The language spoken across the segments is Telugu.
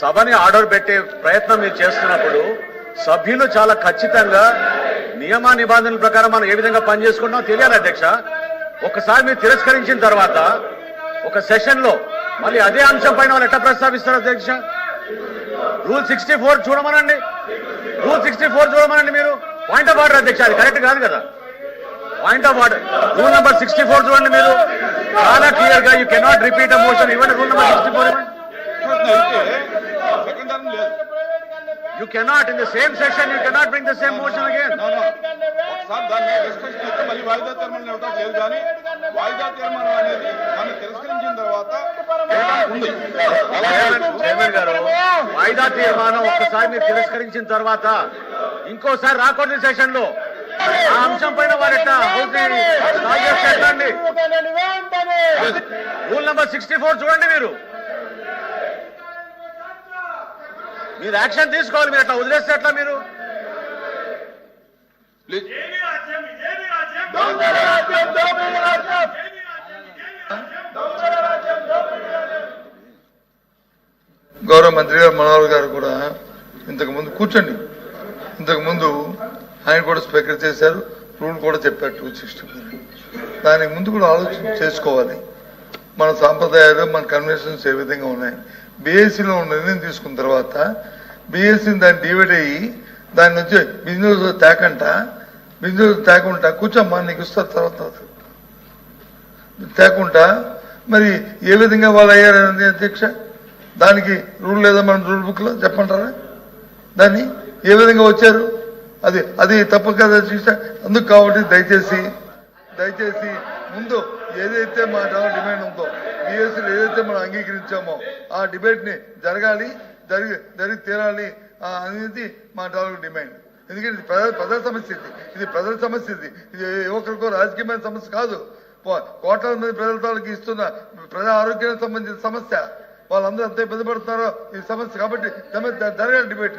సభని ఆర్డర్ పెట్టే ప్రయత్నం మీరు చేస్తున్నప్పుడు సభ్యులు చాలా ఖచ్చితంగా నియమ నిబంధనల ప్రకారం మనం ఏ విధంగా పనిచేసుకుంటామో తెలియాలి అధ్యక్ష. ఒకసారి మీరు తిరస్కరించిన తర్వాత ఒక సెషన్లో మళ్ళీ అదే అంశం పైన వాళ్ళు ఎట్లా ప్రస్తావిస్తారు అధ్యక్ష? రూల్ సిక్స్టీ ఫోర్ చూడమనండి. రూల్ సిక్స్టీ ఫోర్ చూడమనండి మీరు. పాయింట్ ఆఫ్ ఆర్డర్ అధ్యక్ష అది కరెక్ట్ కాదు కదా? Point of order rule number sixty four చూడండి మీరు. చాలా క్లియర్గా you cannot repeat a motion ఇవ్వండి rule number sixty four you cannot in the same session you cannot bring the same motion again No, no. దాన్ని డిస్కషన్ మళ్ళీ వాయిదా తీర్మానం ఇవ్వటం లేదు కానీ వాయిదా తీర్మానం అనేది మనం తిరస్కరించిన తర్వాత ఉంది చైర్మన్ గారు వాయిదా తీర్మానం ఒక్కసారి మీరు తిరస్కరించిన తర్వాత ఇంకోసారి రాకూడదు సెషన్లో ఆ అంశం పైన వారు ఎట్లా స్టార్ట్ చేస్తే ఎట్లా అండి రూల్ నెంబర్ సిక్స్టీ ఫోర్ చూడండి మీరు. మీరు యాక్షన్ తీసుకోవాలి మీరు ఎట్లా వదిలేస్తే ఎట్లా మీరు? గౌరవ మంత్రి గారు మనోహర్ గారు కూడా ఇంతకు ముందు కూర్చోండి. ఇంతకు ముందు ఆయన కూడా స్పీకర్ చేశారు రూల్ కూడా చెప్పారు టూ సిక్స్టీ దానికి ముందు కూడా ఆలోచన చేసుకోవాలి. మన సాంప్రదాయాలు మన కన్వెన్షన్స్ ఏ విధంగా ఉన్నాయి? బీఎస్సీలో ఉన్న నిర్ణయం తీసుకున్న తర్వాత బీఎస్సీని దాన్ని డివైడ్ అయ్యి దాని నుంచి బిజినెస్ తేకంట బిజినెస్ తేకుండా కూర్చోమ్మా నీకు ఇస్తారు తర్వాత తేకుండా మరి ఏ విధంగా వాళ్ళు అయ్యారని అధ్యక్ష? దానికి రూల్ లేదా మన రూల్ బుక్లో చెప్పంటారా దాన్ని ఏ విధంగా వచ్చారు? అది అది తప్పు కదా అధ్యక్ష. అందుకు కాబట్టి దయచేసి దయచేసి ముందు ఏదైతే మా డిమాండ్ ఉందో బిఎస్సీలో ఏదైతే మనం అంగీకరించామో ఆ డిబేట్ని జరగాలి జరిగి జరిగి తీరాలి అనేది మా తాలూకు డిమాండ్. ఎందుకంటే ఇది ప్రజల ప్రజల సమస్య ఇది. ఇది ప్రజల సమస్య ఇది. ఇది యువకులకు రాజకీయమైన సమస్య కాదు. కోట్ల మంది ప్రజల ఇస్తున్న ప్రజా ఆరోగ్యానికి సంబంధించిన సమస్య. వాళ్ళందరూ ఎంత ఇబ్బంది పడుతున్నారో ఈ సమస్య కాబట్టి జరగాలి డిబేట్.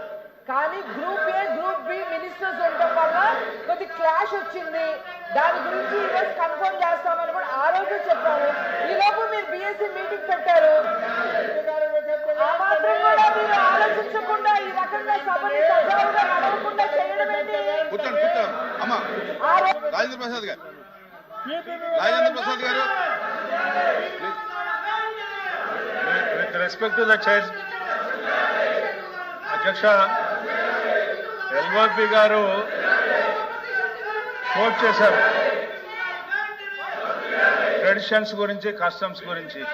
కానీ group A group B ministers ఉండటం వల్ల కొద్ది క్లాష్ వచ్చింది. దాని గురించి ఈరోజు కన్ఫర్మ్ చేస్తామని కూడా ఆ రోజు చెప్పాము ఈ లోపు మీరు బిఎస్సీ మీటింగ్ పెట్టారు. ఆ మాత్రం కూడా మీరు ఆలోచించకుండా ఈ రకంగా సభని సజావుగా నడవకుండా చేయడం ఏంటి? రాజేంద్ర ప్రసాద్ గారు. రాజేంద్ర ప్రసాద్ గారు. With respect to the chair, అధ్యక్ష ఎల్ఓపి గారు కోట్ చేశారు. ట్రెడిషన్స్ గురించి కస్టమ్స్ గురించి.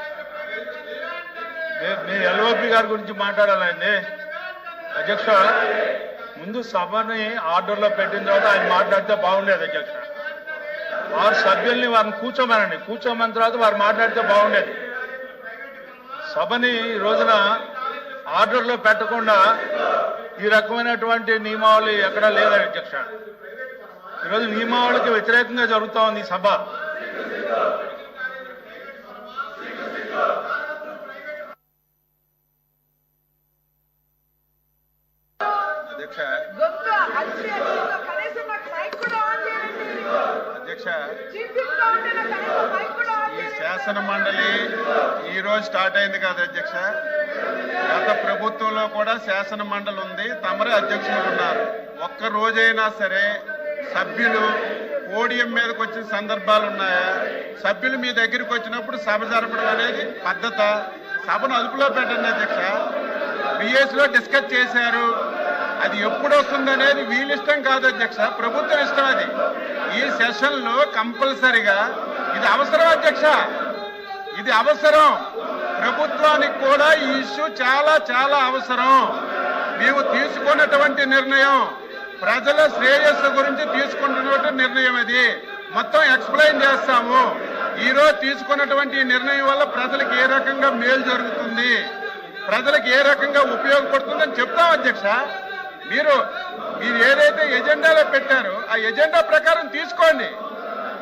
మీ- మీ ఎల్ఓపి గారి గురించి మాట్లాడాలండి. అధ్యక్ష ముందు సభని ఆర్డర్లో పెట్టిన తర్వాత ఆయన మాట్లాడితే బాగుండేది అధ్యక్ష. వారు సభ్యుల్ని వారిని కూర్చోమనండి. కూర్చోమని తర్వాత వారు మాట్లాడితే బాగుండేది. సభని ఈ రోజున ఆర్డర్లో పెట్టకుండా ఈ రకమైనటువంటి నియమావళి ఎక్కడా లేదా అధ్యక్ష ఈరోజు నియమావళికి వ్యతిరేకంగా జరుగుతా ఉంది ఈ సభ. అధ్యక్ష. అధ్యక్ష ఈ శాసన మండలి ఈ రోజు స్టార్ట్ అయింది కదా అధ్యక్ష. గత ప్రభుత్వంలో కూడా శాసన మండలి ఉంది. తమరే అధ్యక్షులు ఉన్నారు. ఒక్క రోజైనా సరే సభ్యులు పోడియం మీదకి వచ్చిన సందర్భాలు ఉన్నాయా? సభ్యులు మీ దగ్గరికి వచ్చినప్పుడు సభ జరపడం అనేది పద్ధత. సభను అదుపులో పెట్టండి అధ్యక్ష. బిఎస్లో డిస్కస్ చేశారు. అది ఎప్పుడు వస్తుంది అనేది వీళ్ళిష్టం కాదు అధ్యక్ష. ప్రభుత్వం ఇష్టం అది. ఈ సెషన్లో కంపల్సరిగా ఇది అవసరం అధ్యక్ష. ఇది అవసరం. ప్రభుత్వానికి కూడా ఈ ఇష్యూ చాలా చాలా అవసరం. మేము తీసుకున్నటువంటి నిర్ణయం ప్రజల శ్రేయస్సు గురించి తీసుకుంటున్నటువంటి నిర్ణయం అది. మొత్తం ఎక్స్ప్లెయిన్ చేస్తాము. ఈ రోజు తీసుకున్నటువంటి నిర్ణయం వల్ల ప్రజలకు ఏ రకంగా మేలు జరుగుతుంది? ప్రజలకు ఏ రకంగా ఉపయోగపడుతుందని చెప్తాం అధ్యక్ష? మీరు మీరు ఏదైతే ఎజెండాలో పెట్టారో ఆ ఎజెండా ప్రకారం తీసుకోండి.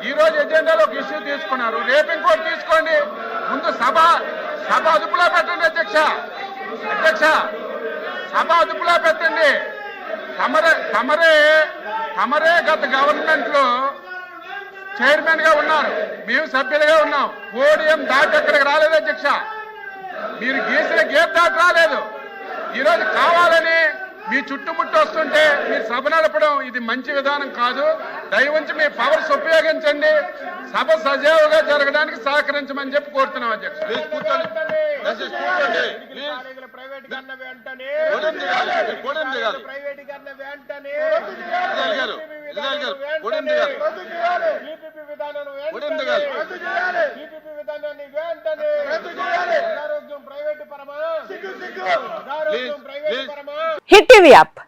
ఈ రోజు ఎజెండాలో ఒక ఇష్యూ తీసుకున్నారు. రేపు ఇంకోటి తీసుకోండి. ముందు సభ సభ అదుపులో పెట్టండి అధ్యక్ష. అధ్యక్ష సభ అదుపులో పెట్టండి. తమరే తమరే తమరే గత గవర్నమెంట్లో చైర్మన్గా ఉన్నారు. మేము సభ్యులుగా ఉన్నాం. పోడియం దాటి అక్కడికి రాలేదు అధ్యక్ష. మీరు గీసిన గేట్ దాటి రాలేదు. ఈరోజు కావాలని మీ చుట్టుముట్టు వస్తుంటే మీరు సభ నడపడం ఇది మంచి విధానం కాదు. దయవుంచి మీ పవర్స్ ఉపయోగించండి. సభ సజావుగా జరగడానికి సహకరించమని చెప్పి కోరుతున్నాం అధ్యక్ష. ప్లీజ్ కూర్చోండి. దయచేసి కూర్చోండి. ప్లీజ్ ప్రైవేటీకరణ వెంటనే. పోడియం దిగాలి మీరు పోడియం దిగాలి ప్రైవేటీకరణ వెంటనే. ఇజ్రాయల్ గారు ఇజ్రాయల్ గారు పోడియం దిగాలి టీపీపీ విధానాన్ని పోడియం వెంటనే. దిగాలి టీపీపీ విధానాన్ని వెంటనే. ఆరోగ్యం ప్రైవేట్ పరమా. ఆరోగ్యం ప్రైవేట్ పరమా. Hit TV app.